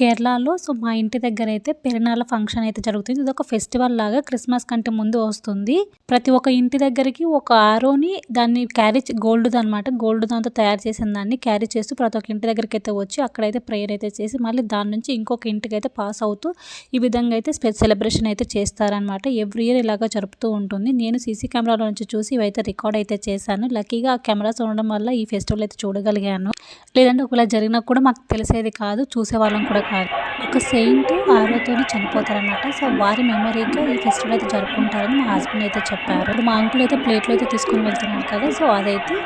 కేరళలో సో మా ఇంటి దగ్గర అయితే పెరునాళ్ళ ఫంక్షన్ అయితే జరుగుతుంది. ఇది ఒక ఫెస్టివల్ లాగా క్రిస్మస్ కంటే ముందు వస్తుంది. ప్రతి ఒక్క ఇంటి దగ్గరికి ఒక ఆరోని దాన్ని క్యారీ గోల్డ్ అనమాట గోల్డ్ దాంతో తయారు చేసిన దాన్ని క్యారీ చేస్తూ ప్రతి ఒక్క ఇంటి దగ్గరికి అయితే వచ్చి అక్కడైతే ప్రేయర్ అయితే చేసి మళ్ళీ దాని నుంచి ఇంకొక ఇంటికి అయితే పాస్ అవుతూ ఈ విధంగా అయితే సెలబ్రేషన్ అయితే చేస్తారనమాట ఎవ్రీ ఇయర్ ఇలాగా జరుపుతూ ఉంటుంది. నేను సీసీ కెమెరాలో నుంచి చూసి ఇవైతే రికార్డ్ అయితే చేశాను. లక్కీగా ఆ కెమెరాస్ ఉండడం వల్ల ఈ ఫెస్టివల్ అయితే చూడగలిగాను. లేదంటే ఒకవేళ జరిగినా కూడా మాకు తెలిసేది కాదు చూసేవాళ్ళం కూడా కాదు. ఒక సెయింట్ ఆరోతో చనిపోతారనమాట సో వారి మెమరీగా ఈ ఫెస్టివల్ అయితే జరుపుకుంటారని మా హస్బెండ్ అయితే చెప్పారు. మా అంకుల్ అయితే ప్లేట్లో అయితే తీసుకొని వెళ్తున్నారు కదా సో అదైతే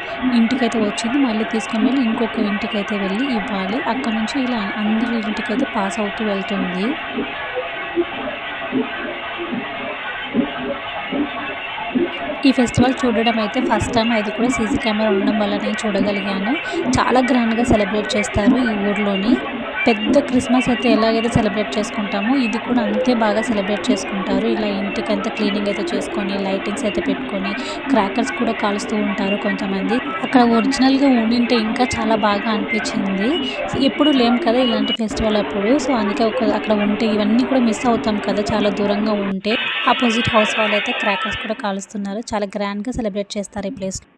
ఇంటికైతే వచ్చింది. మళ్ళీ తీసుకొని వెళ్ళి ఇంకొక ఇంటికి అయితే వెళ్ళి ఇవ్వాలి. అక్కడ నుంచి ఇలా అందరి ఇంటికైతే పాస్ అవుతూ వెళ్తుంది. ఈ ఫెస్టివల్ చూడడం అయితే ఫస్ట్ టైం అది కూడా సీసీ కెమెరా ఉండడం వల్ల నేను చూడగలిగాను. చాలా గ్రాండ్గా సెలబ్రేట్ చేస్తారు ఈ ఊర్లోని. పెద్ద క్రిస్మస్ అయితే ఎలాగైతే సెలబ్రేట్ చేసుకుంటామో ఇది కూడా అంతే బాగా సెలబ్రేట్ చేసుకుంటారు. ఇలా ఇంటికి అంతా క్లీనింగ్ అయితే చేసుకొని లైటింగ్స్ అయితే పెట్టుకొని క్రాకర్స్ కూడా కాలుస్తూ ఉంటారు కొంతమంది. అక్కడ ఒరిజినల్గా ఉండింటే ఇంకా చాలా బాగా అనిపించింది. ఎప్పుడు లేం కదా ఇలాంటి ఫెస్టివల్ అప్పుడు. సో అందుకే ఒక అక్కడ ఉంటే ఇవన్నీ కూడా మిస్ అవుతాం కదా చాలా దూరంగా ఉంటే. ఆపోజిట్ హౌస్ వాళ్ళు అయితే క్రాకర్స్ కూడా కాలుస్తున్నారు. చాలా గ్రాండ్గా సెలబ్రేట్ చేస్తారు ఈ ప్లేస్